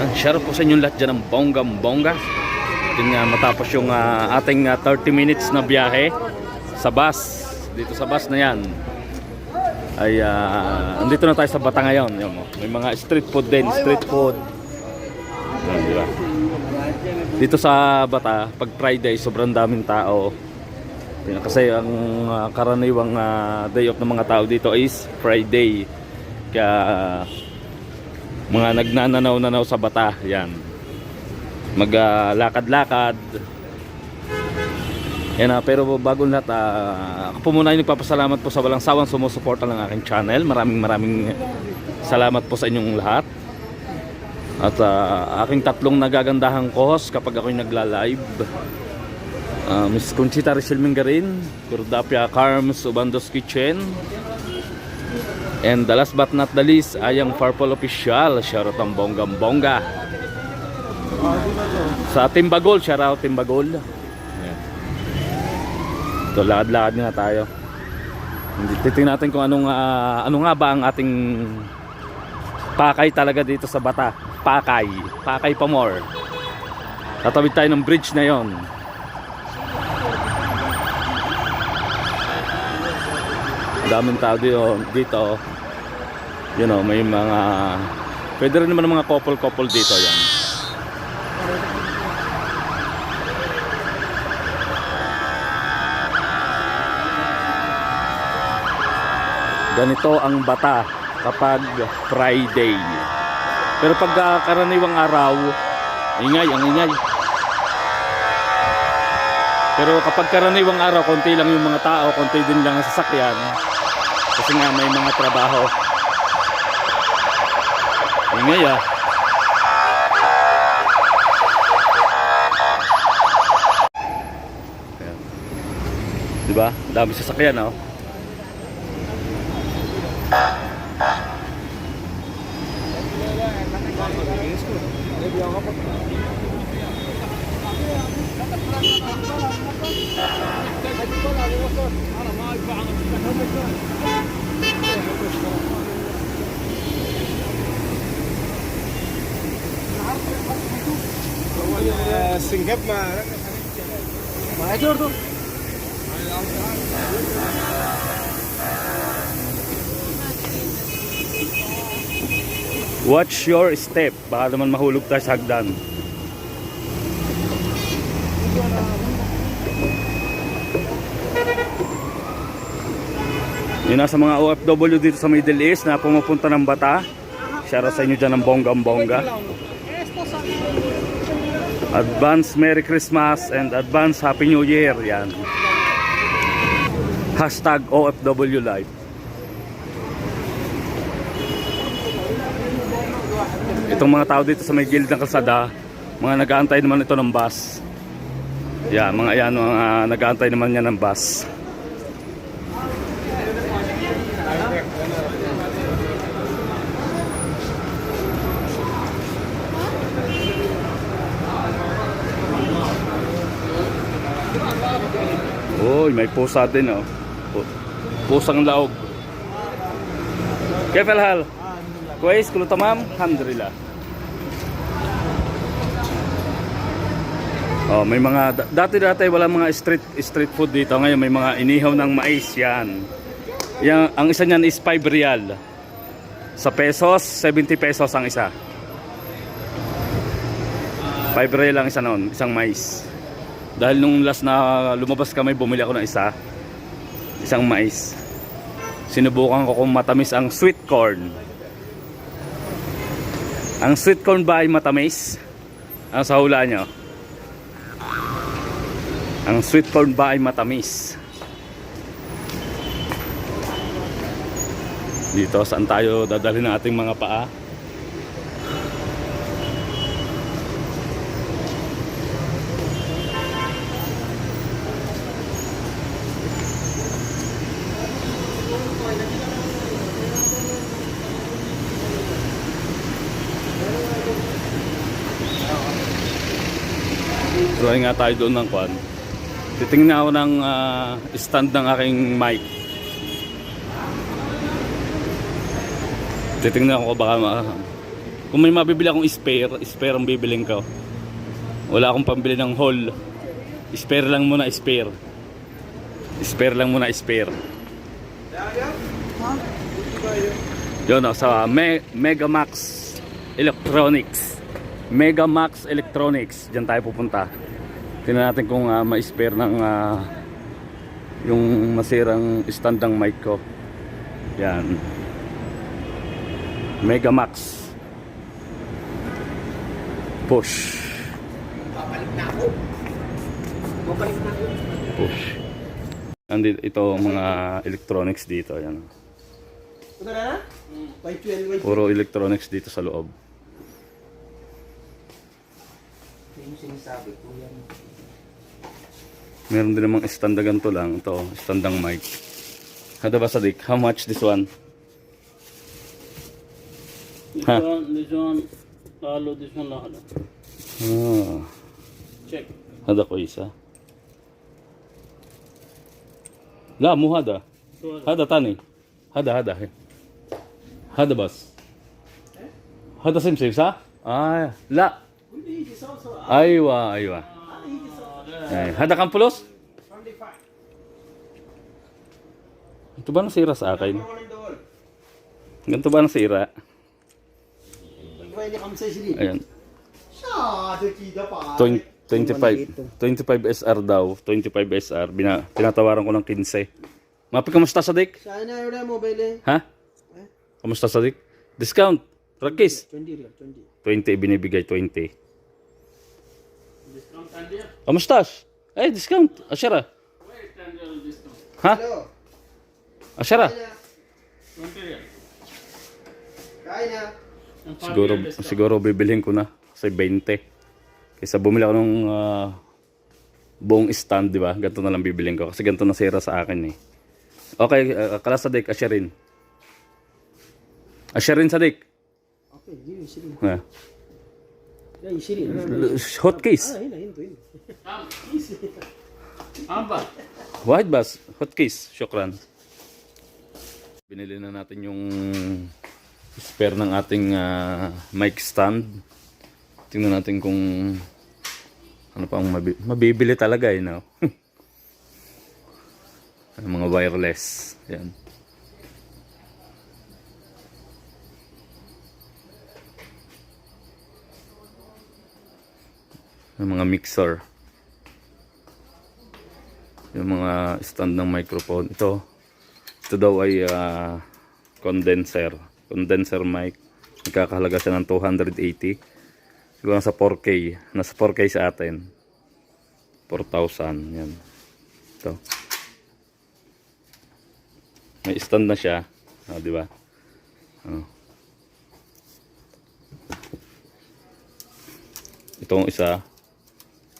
Yan, share po sa inyong lahat dyan ng bonggam bongga. Yun nga, matapos yung ah, ating ah, 30 minutes na biyahe sa bus. Dito sa bus na yan. Ay, ah, andito na tayo sa Bata ngayon. Yan mo. May mga street food din, street food. Yan, di ba? Dito sa Bata, pag Friday, sobrang daming tao. Kasi ang ah, karaniwang ah, day off ng mga tao dito is Friday. Kaya mga nagnananaw-nanaw sa bata yan. Maglakad-lakad. Yan ah, pero bago lahat ah, ako po muna yung nagpapasalamat po sa walang sawang sumusuporta ng aking channel. Maraming maraming salamat po sa inyong lahat. At ah, aking tatlong nagagandahang co-host kapag ako'y nagla-live. Ah, Miss Conchita Rachel Mingarin Kurdapia Carms Ubandos Kitchen And the last but not the least ay ang Purple Official. Shoutout ang Bonggam Bongga. Sa Timbagol, shoutout Timbagol. Ayan. Ito, lakad-lakad nga tayo. Titingnan natin kung anong ah, ano nga ba ang ating pakay talaga dito sa Bata. Pakay. Pakay pa more. Tatawid tayo ng bridge na yon. Daming tao dito, you know may mga pwede rin naman mga couple couple dito yan. Ganito ang bata kapag Friday. Pero pag ah, karaniwang araw ingay ang ingay. Pero kapag karaniwang araw konti lang yung mga tao konti din lang ang sasakyan kasi nga may mga trabaho. Ingay ah. Diba? Dami sasakyan oh. السنجاب ما ما هي برضه Watch your step. Baka naman mahulog tayo sa hagdan. Yun nasa mga OFW dito sa Middle East na pumupunta ng Bata. Shoutout sa inyo dyan ng bonggang bongga. Advance Merry Christmas and Advance Happy New Year. Yan. Hashtag OFW Life. Itong mga tao dito sa may gilid ng kalsada, mga nag-aantay naman ito ng bus. Yan, mga yan, mga nag-aantay naman yan ng bus. Oy, may pusa din oh. Pusang laog. Kefel hal. Kuwais kulo tamam, alhamdulillah. Oh, may mga dati-dati wala mga street street food dito. Ngayon may mga inihaw ng mais 'yan. Yang ang isa niyan is 5 real. Sa pesos, 70 pesos ang isa. 5 real ang isa noon, isang mais. Dahil nung last na lumabas kami, bumili ako ng isa. Isang mais. Sinubukan ko kung matamis ang sweet corn. Ang sweet corn ba ay matamis? Ano sa hula nyo? Ang sweet corn ba ay matamis? Dito, saan tayo dadalhin ng ating mga paa? Drawing nga tayo doon ng kwan. Titingnan ako ng ah, stand ng aking mic. Titingnan ko baka ma Kung may mabibili akong spare, spare ang bibiling ko. Wala akong pambili ng whole. Spare lang muna, spare. Spare lang muna, spare. Yun o, sa Me- Megamax Electronics. Megamax Electronics. Diyan tayo pupunta. Tingnan natin kung uh, ma-spare ng ah, yung masirang stand ng mic ko. Yan. Megamax. Push. Push. Andito ito mga electronics dito. Yan. Ito na na? By 12, by Puro electronics dito sa loob. Yung sinasabi ko yan. Meron din namang stand na ganito lang. Ito, stand ng mic. Hada ba sadik? How much this one? This Huh. one, this one, lalo, this one, lalo. Ah, Check. hada ko isa. La, mo hada. Hada tani. Hada, hada. Hada bas. Hada sim sim sa? Ah, la. Hindi, this Ay, hada kang pulos? 25. Ito ba nasira sa akin? Ganito ba nasira? Ayan. Siya, dokida pa. 20, 25, 25 SR daw. 25 SR. Bina, tinatawaran ko ng 15. Mapi, kamusta sa dik? Siya na yun na mobile eh. Ha? Kamusta sa dik? Discount. Ragkis. 20 real, 20. 20 binibigay, 20. discount and there. Kamusta? Eh, discount. Asyara. Wait, and there discount. Ha? Hello. Asyara. Kaya na. 20 real. Kaya na. And five Siguro, real discount. siguro bibilhin ko na. Kasi 20. Kaysa bumili ako ng ah, buong stand, di ba? Ganito na lang bibilhin ko. Kasi ganito nasira sa akin eh. Okay, uh, kala Sadik, asya rin. Asya rin, Sadik. Okay, yun. Ha. Yeah, Am, Amba. White bus, hot case. Syukran. Binili na natin yung spare ng ating ah, mic stand. Tingnan natin kung ano pa ang mabi- mabibili talaga eh, no? Mga wireless. Yan. Yung mga mixer. Yung mga stand ng microphone. Ito. Ito daw ay ah, condenser. Condenser mic. Nagkakahalaga siya ng 280. Siguro nasa 4K. Nasa 4K sa atin. 4,000. Yan. Ito. May stand na siya. Ah, di ba? Oh. Itong isa.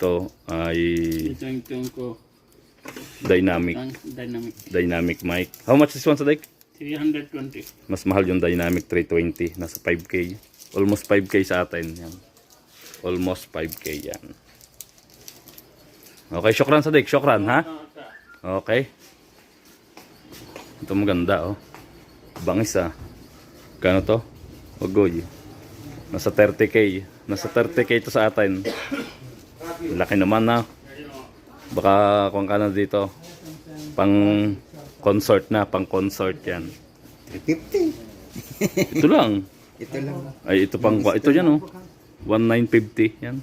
Ito ay Ito yung ito yung ko. dynamic. Dynamic. Dynamic mic. How much this one sa Dike? 320. Mas mahal yung Dynamic 320. Nasa 5K. Almost 5K sa atin. Yan. Almost 5K yan. Okay, syukran sa Dike. Syukran, ha? Okay. Ito maganda, oh. Bangis, ah. Kano to? Ogoy. Nasa 30K. Nasa 30K ito sa atin. Laki naman, na. Baka kung ka na dito. Pang consort na. Pang consort yan. 50. Ito lang. Ito lang. Ay, ito pang, ito yan, oh. 1950, yan.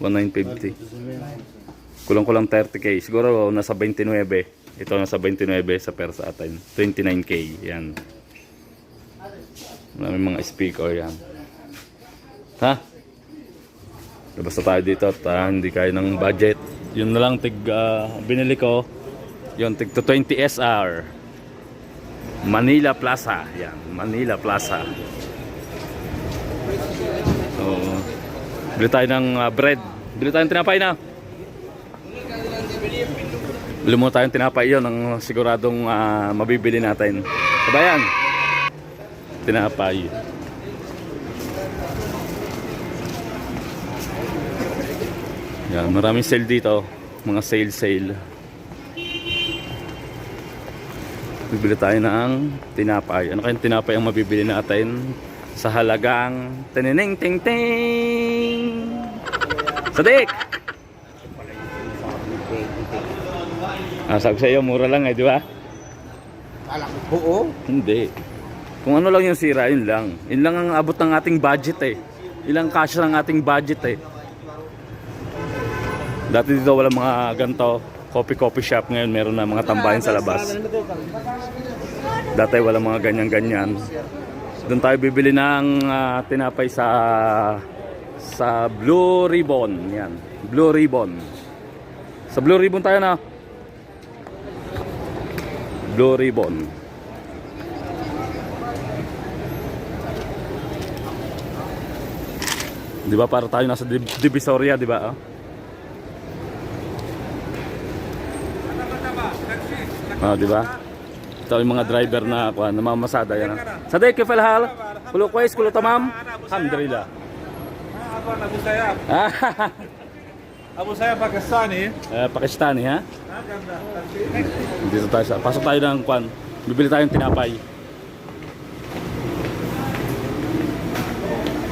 1950. Kulang-kulang 30k. Siguro nasa 29. Ito nasa 29 sa pera sa atin. 29k, yan. Maraming mga speaker yan. Ha? Basta tayo dito at ah, hindi kaya ng budget. Yun na lang tig ah, binili ko. Yun tig to 20 SR. Manila Plaza. Yan, Manila Plaza. So, bili tayo ng ah, bread. Bili tayo ng tinapay na. Bili mo tayong tinapay yun ang siguradong ah, mabibili natin. Kabayan. Tinapay. Yan, maraming sale dito. Mga sale sale. Bibili tayo ng tinapay. Ano kayang tinapay ang mabibili natin sa halagang tinining ting ting. Sadik! Ah, sabi sa iyo, mura lang eh, di ba? Kala ko, oo. Hindi. Kung ano lang yung sira, yun lang. Yun lang ang abot ng ating budget eh. Ilang cash lang ating budget eh. Dati dito wala mga ganito, coffee-coffee shop ngayon meron na mga tambahin sa labas. Dati wala mga ganyan-ganyan. Doon tayo bibili ng ah, tinapay sa sa Blue Ribbon. Yan. Blue Ribbon. Sa Blue Ribbon tayo na. Blue Ribbon. Di ba para tayo nasa Div- Divisoria, di ba? Oh? Oh, di ba? Ito yung mga driver na kuha, namamasada yan. ah. Sadik, kifal hal. Kulo kwais, kulo tamam. Alhamdulillah. Apa Abu Sayyaf? Ah, Abu Sayyaf Pakistani. eh, Pakistani ha. Ah. Dito tayo sa pasok tayo ng kwan. Bibili tayong tinapay.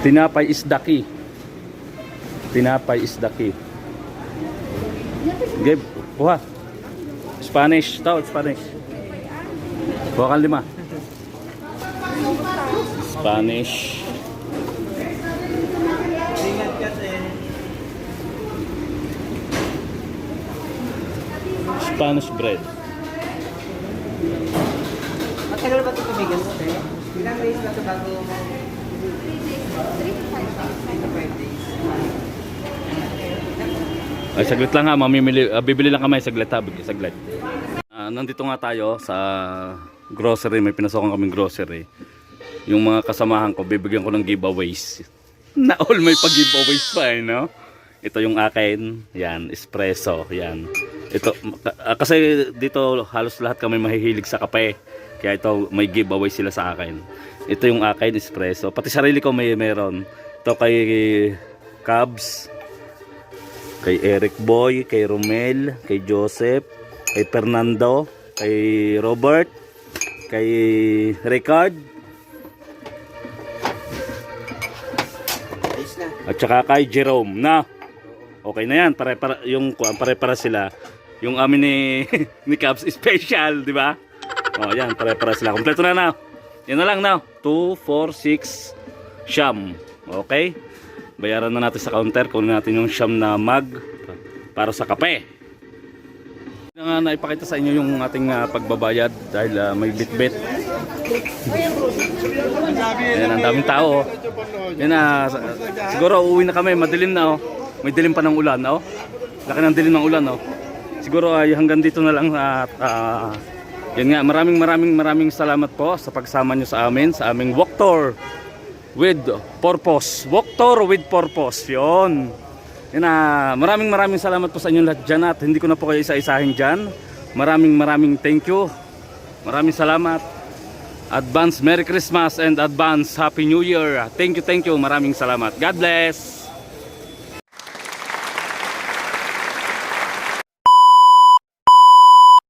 Tinapay is key. Tinapay is key. Gabe, kuha. Spanish, tao, Spanish. Kuha kang lima. Spanish. Spanish bread. Matagal ba ito tumigas? Ilang days ba ito bago mo? 3 days. Ay, saglit lang ha, mamimili, ah, bibili lang kami, saglit ha, saglit. Ah, nandito nga tayo sa grocery, may pinasokan kaming grocery. Yung mga kasamahan ko, bibigyan ko ng giveaways. Na all may pag-giveaways pa eh, no? Ito yung akin, yan, espresso, yan. Ito, ah, kasi dito halos lahat kami mahihilig sa kape. Kaya ito, may giveaway sila sa akin. Ito yung akin, espresso. Pati sarili ko may meron. Ito kay Cubs, kay Eric Boy, kay Romel, kay Joseph, kay Fernando, kay Robert, kay Ricard, at saka kay Jerome. Na, okay na yan. Pare, para, yung kuwan, pare-para sila. Yung amin ni, ni Cubs special, di ba? O, yan, pare-para sila. Kompleto na na. Yan na lang na. 2, 4, 6, siyam. Okay? Bayaran na natin sa counter. Kunin natin yung siyam na mug para sa kape. Na nga naipakita sa inyo yung ating ah, pagbabayad dahil ah, may bitbit. Ayan, ang daming tao. oh. Yan sa- siguro uuwi na kami, madilim na oh. May dilim pa ng ulan oh. Laki ng dilim ng ulan oh. Siguro ay hanggang dito na lang at ah, yan nga, maraming maraming maraming salamat po sa pagsama nyo sa amin, sa aming walk tour with purpose. Walk tour with purpose. Yon. Yan na, maraming maraming salamat po sa inyo lahat dyan at hindi ko na po kayo isa-isahin dyan. Maraming maraming thank you. Maraming salamat. Advance Merry Christmas and advance Happy New Year. Thank you, thank you. Maraming salamat. God bless.